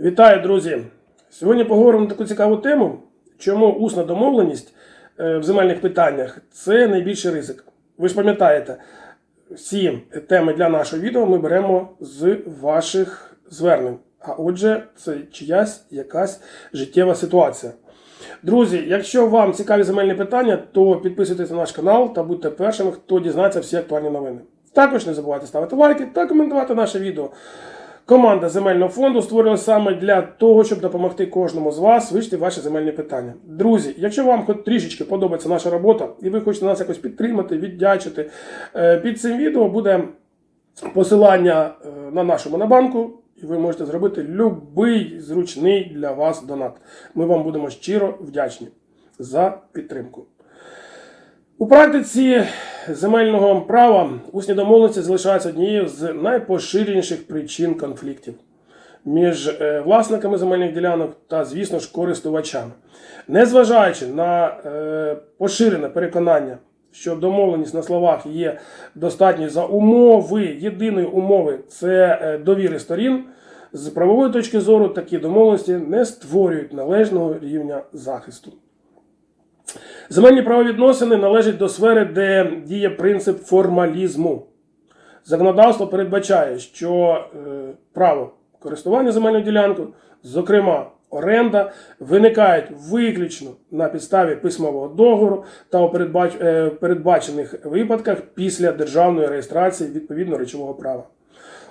Вітаю, друзі! Сьогодні поговоримо на таку цікаву тему, чому усна домовленість е, в земельних питаннях це найбільший ризик. Ви ж пам'ятаєте, всі теми для нашого відео ми беремо з ваших звернень. А отже, це чиясь якась життєва ситуація. Друзі, якщо вам цікаві земельні питання, то підписуйтесь на наш канал та будьте першими, хто дізнається всі актуальні новини. Також не забувайте ставити лайки та коментувати наше відео. Команда земельного фонду створилася саме для того, щоб допомогти кожному з вас вирішити ваші земельні питання. Друзі, якщо вам хоч трішечки подобається наша робота, і ви хочете нас якось підтримати, віддячити, е, під цим відео буде посилання е, на нашу монобанку, і ви можете зробити будь-який зручний для вас донат. Ми вам будемо щиро вдячні за підтримку. У практиці земельного права усні домовленості залишаються однією з найпоширеніших причин конфліктів між е, власниками земельних ділянок та, звісно ж, користувачами. Незважаючи на е, поширене переконання, що домовленість на словах є достатньою за умови, єдиної умови це е, довіри сторін. З правової точки зору такі домовленості не створюють належного рівня захисту. Земельні правовідносини належать до сфери, де діє принцип формалізму. Законодавство передбачає, що е, право користування земельною ділянкою, зокрема оренда, виникають виключно на підставі письмового договору та у е, передбачених випадках після державної реєстрації відповідно речового права.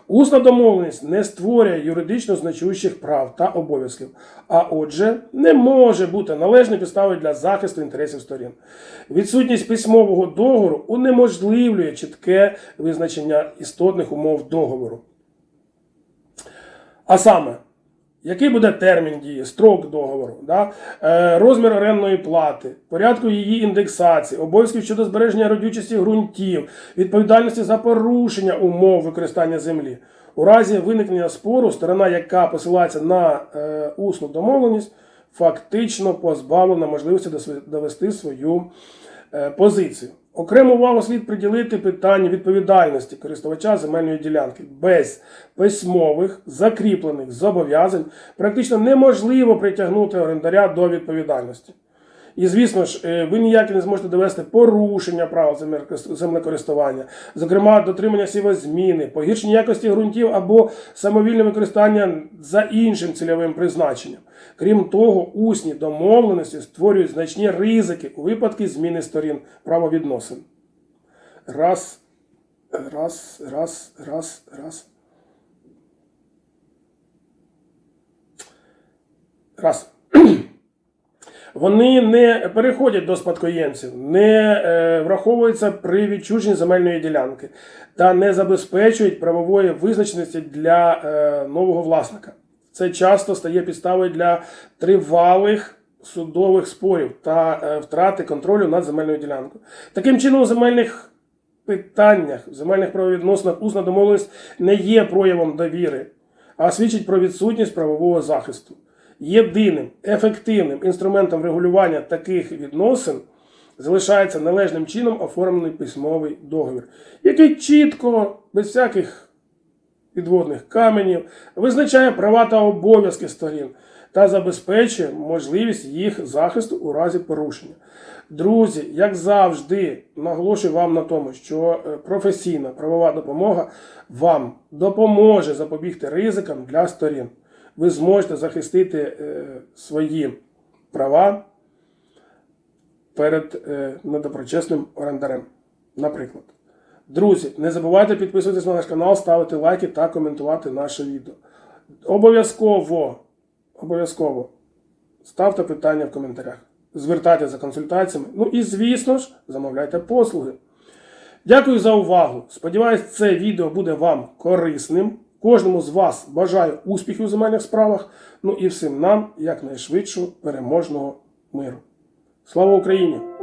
Усна домовленість не створює юридично значущих прав та обов'язків, а отже, не може бути належною підставою для захисту інтересів сторін. Відсутність письмового договору унеможливлює чітке визначення істотних умов договору. А саме, який буде термін дії, строк договору, да? е, розмір орендної плати, порядку її індексації, обов'язків щодо збереження родючості ґрунтів, відповідальності за порушення умов використання землі. У разі виникнення спору, сторона, яка посилається на е, усну домовленість, фактично позбавлена можливості довести свою е, позицію. Окрему увагу слід приділити питанню відповідальності користувача земельної ділянки. Без письмових закріплених зобов'язань практично неможливо притягнути орендаря до відповідальності. І, звісно ж, е, ви ніяк не зможете довести порушення прав землекористування, зокрема, дотримання сівозміни, погіршення якості ґрунтів або самовільне використання за іншим цільовим призначенням. Крім того, усні домовленості створюють значні ризики у випадку зміни сторін правовідносин. Раз, раз, раз, раз, раз. Раз. Вони не переходять до спадкоємців, не е, враховуються при відчуженні земельної ділянки та не забезпечують правової визначеності для е, нового власника. Це часто стає підставою для тривалих судових спорів та е, втрати контролю над земельною ділянкою. Таким чином, у земельних питаннях, в земельних правовідносинах усна домовленість не є проявом довіри, а свідчить про відсутність правового захисту. Єдиним ефективним інструментом регулювання таких відносин залишається належним чином оформлений письмовий договір, який чітко, без всяких підводних каменів, визначає права та обов'язки сторін та забезпечує можливість їх захисту у разі порушення. Друзі, як завжди, наголошую вам на тому, що е, професійна правова допомога вам допоможе запобігти ризикам для сторін. Ви зможете захистити е, свої права перед е, недоброчесним орендарем. Наприклад. Друзі, не забувайте підписуватись на наш канал, ставити лайки та коментувати наше відео. Обов'язково, обов'язково ставте питання в коментарях. Звертайтеся за консультаціями. Ну і, звісно ж, замовляйте послуги. Дякую за увагу. Сподіваюсь, це відео буде вам корисним. Кожному з вас бажаю успіхів у земельних справах. Ну і всім нам якнайшвидшого переможного миру. Слава Україні!